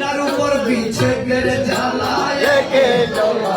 তার উপর বিছে গেলে জ্বালায় কে চলা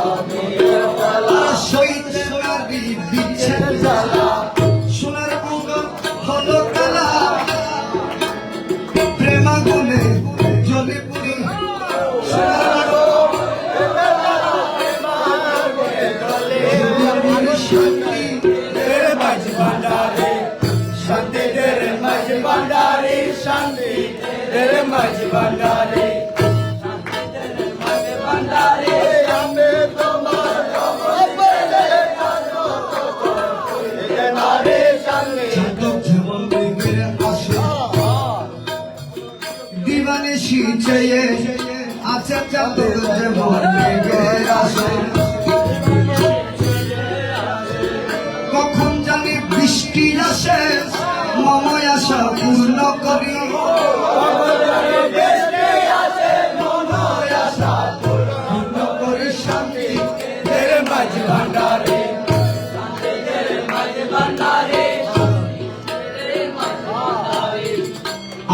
জাতক জীবন বেগের আসে দিবানিশি চেয়ে আছে জাতক জীবন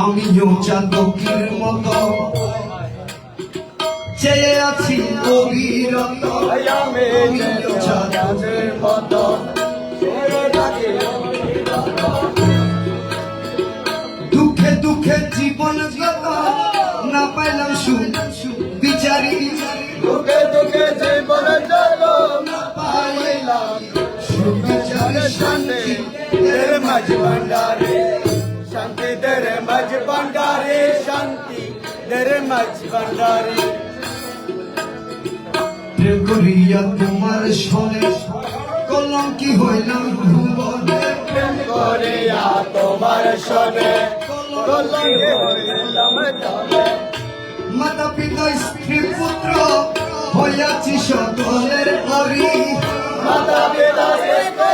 আমিও চাতকের মতো। চেয়ে আছি অবিরত আমি চাঁদের মতো। দুঃখে দুঃখে জীবন গত না পাইলাম সুখ বিচারি। দুঃখে দুঃখে জীবন চলো না পাইলাম সুবিচারে শান্তি তেরে মাঝ ভান্ডারে। শান্তি মাঝ ভান্ডারে শান্তি তেরে মাঝ ভান্ডারে প্রেম করিয়া তোমার সনে কলম কি হইলাম ভুবনে। প্রেম করে আ তোমার সনে কলঙ্কে হইলাম তবে মাতা পিতা স্ত্রী পুত্র হইয়াছি সকলের হরি মাতা পিতা থেকে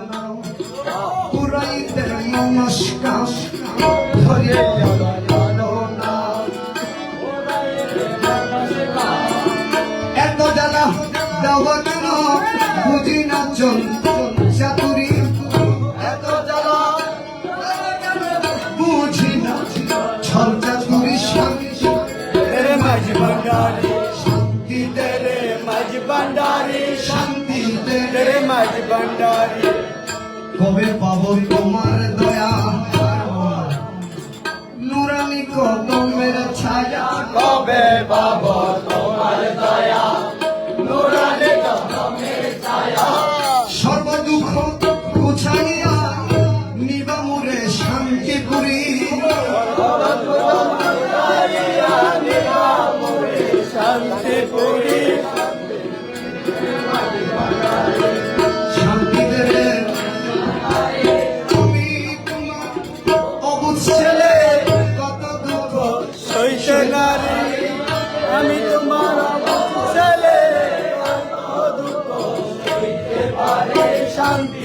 দেওয়া কেন বুঝি না চল চাতুরি। এত জ্বালা। বুঝি না ছল চাতুরি। শান্তি তেরে মাঝ ভান্ডারে। শান্তি তেরে মাঝ ভান্ডারে। শান্তি তেরে মাঝ ভান্ডারে। কবে পাবো তোমার দয়া?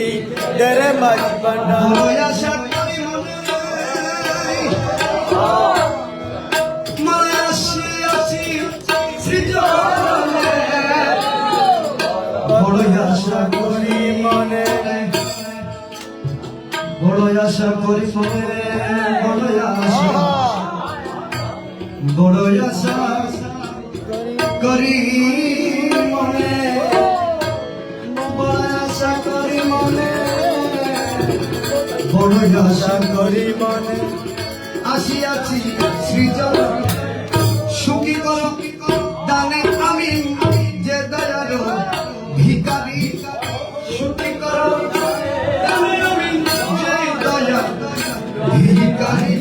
শান্তি দেরে বড় আশা করি মনে বড় আশা বড় আশা বড় আশা করি মনে। আসিয়াছি সৃজন সুখী কর, দানে আমি যে দয়ার ভিকারি সুখী কর, দানে আমি যে দয়ার ভিকারি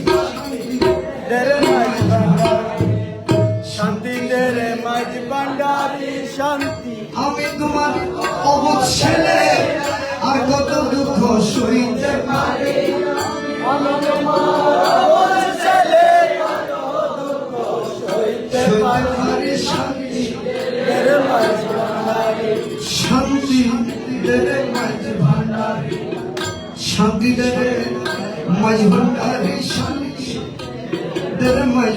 শান্তি তেরে মাঝ ভান্ডারি, শান্তি। আমি তোমার অবধ ছেলে, আর কত দুঃখ সইতে শান্তি শান্তি দেবে মাঝ ভান্ডারি শান্তি দেবে মাঝ